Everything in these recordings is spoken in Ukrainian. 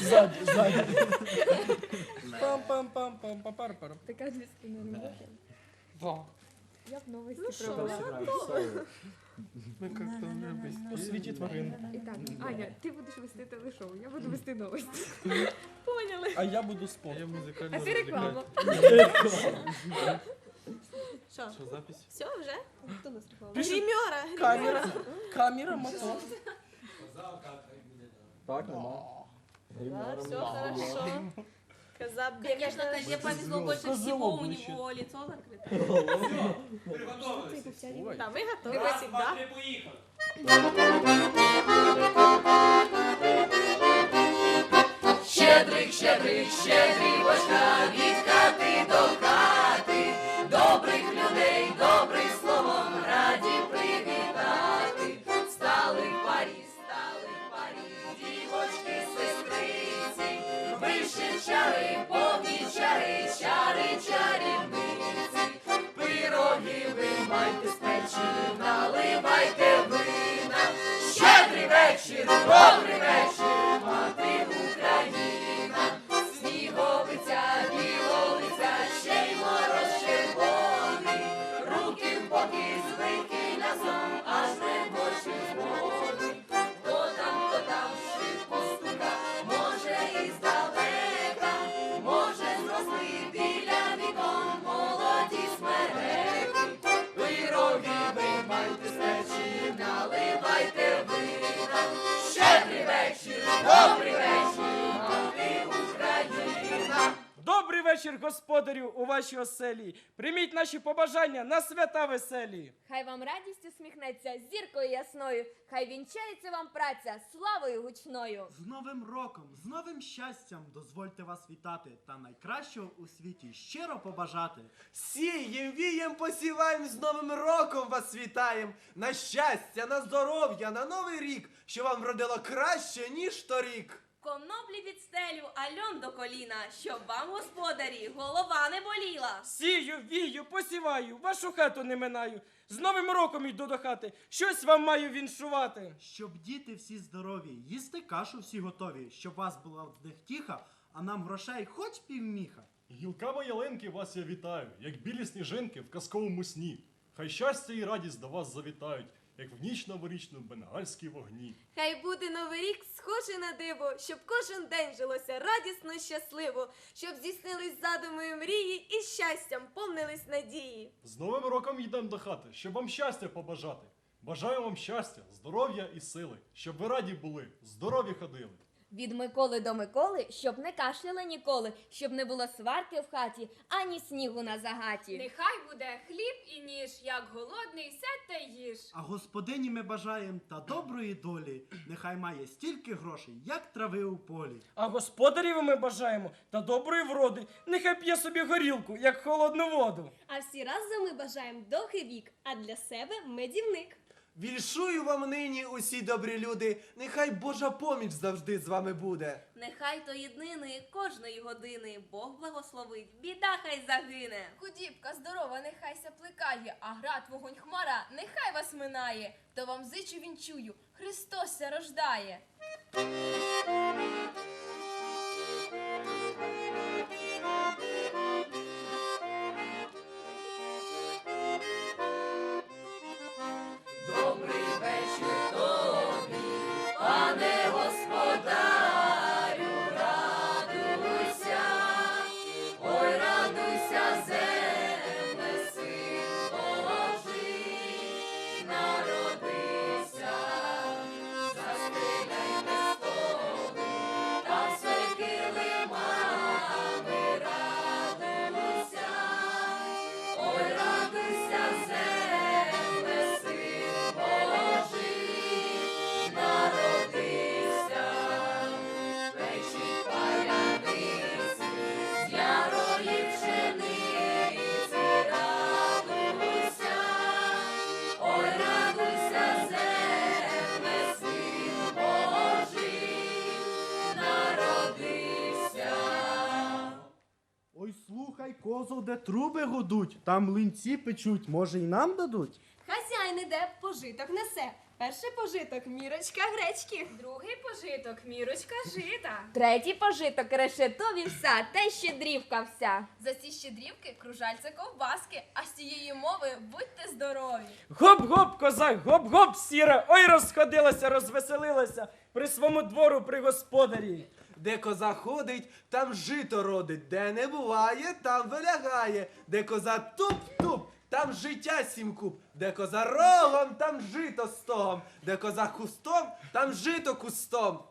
Ззаді, ззаді. Пам-пам-пам-пам-пам-пам. Така диска на роботі. Во. Я б новості Ну що, провела. Ми як-то у світі тварин. І так, Аня, ти будеш вести телешоу, я буду вести новості. Поняли? А я буду спорт. Я музикально А ти реклама. Що? Що, запись? Все вже? Хто нас реклама? Пиши- Гримера. Камера. Камера, мотор. Так, нема. Да, все хорошо. Коза Конечно, Козе повезло больше всего, у него лицо закрыто. Да, мы готовы. всегда. Щедрик, щедрик, щедрівочка, вечір, господарю, оселі. Прийміть наші побажання на свята веселі. Хай вам радість усміхнеться зіркою ясною, хай вінчається вам праця славою гучною. З Новим роком, з новим щастям дозвольте вас вітати та найкращого у світі щиро побажати. Сієм, вієм, посіваєм, з Новим роком вас вітаєм! На щастя, на здоров'я, на новий рік, що вам вродило краще, ніж торік. Коноплі під стелю, а льон до коліна, щоб вам, господарі, голова не боліла. Сію, вію, посіваю, вашу хату не минаю. З Новим роком йду до хати, щось вам маю віншувати. Щоб діти всі здорові, їсти кашу всі готові, щоб вас була в них тіха, а нам грошей хоч півміха. Гілками ялинки вас я вітаю, як білі сніжинки в казковому сні. Хай щастя і радість до вас завітають, як в ніч новорічну бенгальські вогні. Хай буде новий рік схожий на диво, щоб кожен день жилося радісно, щасливо, щоб здійснились задуми і мрії і щастям повнились надії. З Новим роком йдемо до хати, щоб вам щастя побажати. Бажаю вам щастя, здоров'я і сили, щоб ви раді були, здорові ходили. Від Миколи до Миколи, щоб не кашляли ніколи, щоб не було сварки в хаті, ані снігу на загаті. Нехай буде хліб і ніж, як голодний, сядь та їж. А господині ми бажаєм та доброї долі, нехай має стільки грошей, як трави у полі. А господарів ми бажаємо та доброї вроди. Нехай п'є собі горілку, як холодну воду. А всі разом ми бажаємо довгий вік, а для себе медівник. Вільшую вам нині усі добрі люди, нехай Божа поміч завжди з вами буде. Нехай тої днини, кожної години, Бог благословить, біда хай загине. Худібка здорова, нехай ся плекає, а град вогонь хмара, нехай вас минає. То вам зичу вінчую, Христос ся рождає. Козу, де труби гудуть, там млинці печуть, може й нам дадуть? Хазяйн іде, пожиток несе. Перший пожиток мірочка гречки. Другий пожиток, мірочка жита. Третій пожиток решето вівса та й щедрівка вся. За ці щедрівки кружальця ковбаски, а з цієї мови будьте здорові. Гоп-гоп, козак, гоп-гоп, сіра. Ой, розходилася, розвеселилася при свому двору при господарі. Де коза ходить, там жито родить, де не буває, там вилягає, де коза туп-туп, там життя сім куб, де коза рогом, там жито стогом, де коза кустом, там жито кустом.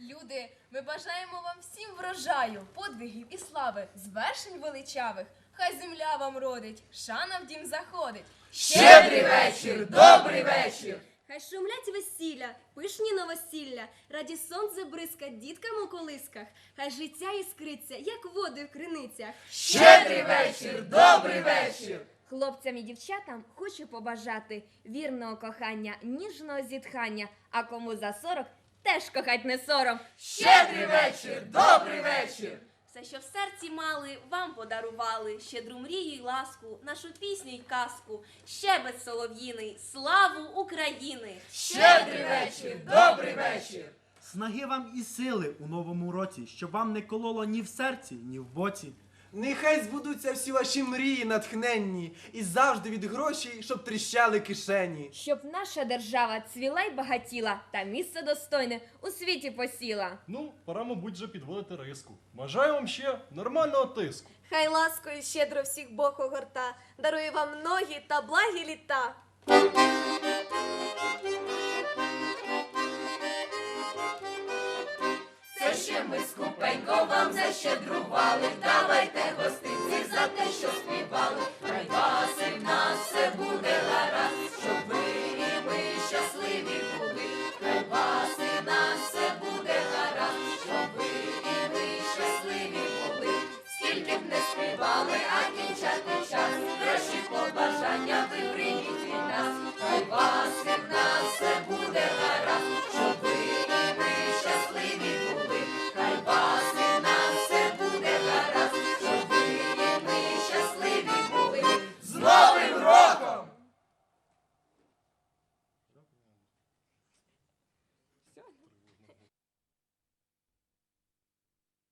Люди, ми бажаємо вам всім врожаю, подвигів і слави, звершень величавих. Хай земля вам родить, шана в дім заходить. Щедрий вечір, добрий вечір. Хай шумлять весілля, пишні новосілля, раді сонце бризка діткам у колисках, хай життя іскриться, як води в криницях. Щедрий вечір, добрий вечір. Хлопцям і дівчатам хочу побажати вірного кохання, ніжного зітхання, а кому за сорок теж кохать не сором. Щедрий вечір, добрий вечір. Все, що в серці мали, вам подарували, щедру мрію й ласку, нашу пісню й казку, щебет солов'їний, славу України! Щедрий вечір, добрий вечір. Снаги вам і сили у новому році, щоб вам не кололо ні в серці, ні в боці. Нехай збудуться всі ваші мрії натхненні, і завжди від грошей, щоб тріщали кишені. Щоб наша держава цвіла й багатіла, та місце достойне у світі посіла. Ну, пора, мабуть, вже підводити риску. Бажаю вам ще нормального тиску. Хай ласкою щедро всіх Бог огорта, дарує вам ноги та благі літа. скупенько вам защедрували, давайте гостинці за те, що співали. Хай вас і в нас все буде гаразд, щоб ви і ми щасливі були, хай вас і нас все буде гаразд, щоб ви і ми щасливі були, скільки б не співали, а кінчати час, кращі побажання ви прийміть від нас, хай вас від нас все буде гаразд.